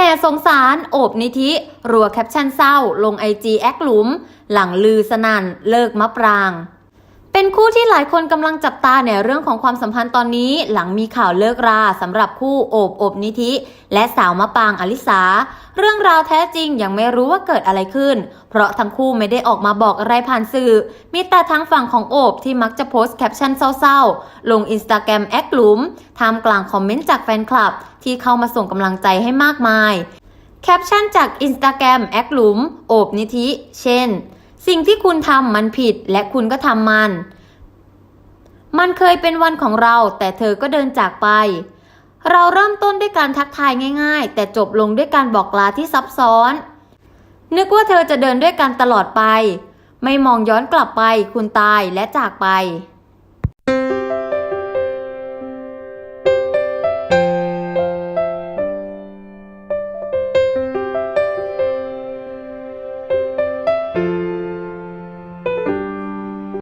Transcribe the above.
ห่สงสารโอบนิธิ รัวแคปชั่นเศร้า ลงไอจีแอคหลุม หลังลือสนั่นเลิกมะปราง เป็นคู่ที่หลายคนกำลังจับตาในเรื่องของความสัมพันธ์ตอนนี้หลังมีข่าวเลิกราสำหรับคู่โอบโอบนิธิ และสาวมะปางอลิสา เรื่องราวแท้จริงยังไม่รู้ว่าเกิดอะไรขึ้น เพราะทั้งคู่ไม่ได้ออกมาบอกอะไรผ่านสื่อ มีแต่ทางฝั่งของโอบที่มักจะโพสต์แคปชั่นเศร้าๆ ลงอินสตาแกรมแอคหลุมท่ามกลางคอมเมนต์จากแฟนคลับ ที่เข้ามาส่งกำลังใจให้มากมาย แคปชั่นจากอินสตาแกรมแอคหลุมโอบนิธิ เช่น สิ่งที่คุณทำมันผิดและคุณก็ทำมัน มันเคยเป็นวันของเรา แต่เธอก็เดินจากไป เราเริ่มต้นด้วยการทักทายง่าย ๆ แต่จบลงด้วยการบอกลาที่ซับซ้อน นึกว่าเธอจะเดินด้วยกันตลอดไป ไม่มองย้อนกลับไป คุณตายและจากไป